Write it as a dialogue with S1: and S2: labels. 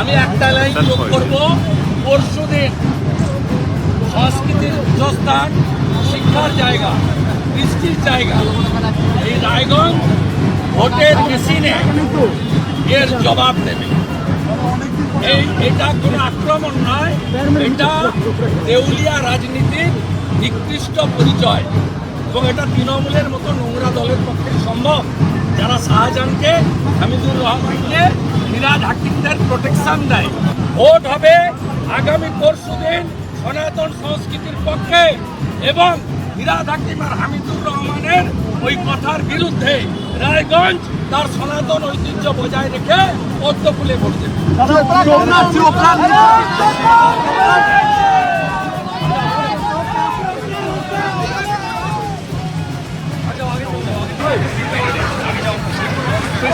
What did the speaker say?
S1: আমি একটা লাইন যোগ করব। পরশু দিন সংস্কৃতির উচ্চস্থান শিক্ষার জায়গা বৃষ্টির জায়গা। এই রায়গঞ্জ ভোটের মেশিনে এর জবাব দেবে। এই এটা কোনো আক্রমণ নয়, এটা দেউলিয়া রাজনীতির নিকৃষ্ট পরিচয়। এবং এটা তৃণমূলের মতো নোংরা দলের পক্ষে সম্ভব। যারা শাহজাহানকে হামিদুর রহমানকে মিরাজ হাকিমদের প্রোটেকশন দেয়, ভোট হবে আগামী পরশু দিন সনাতন সংস্কৃতির পক্ষে এবং মিরাজ হাকিম আর হামিদুর রহমানের ওই কথার বিরুদ্ধে রায়গঞ্জ তার সনাতন ঐতিহ্য বজায় রেখে পদ্মফুলে ভোট দেবে।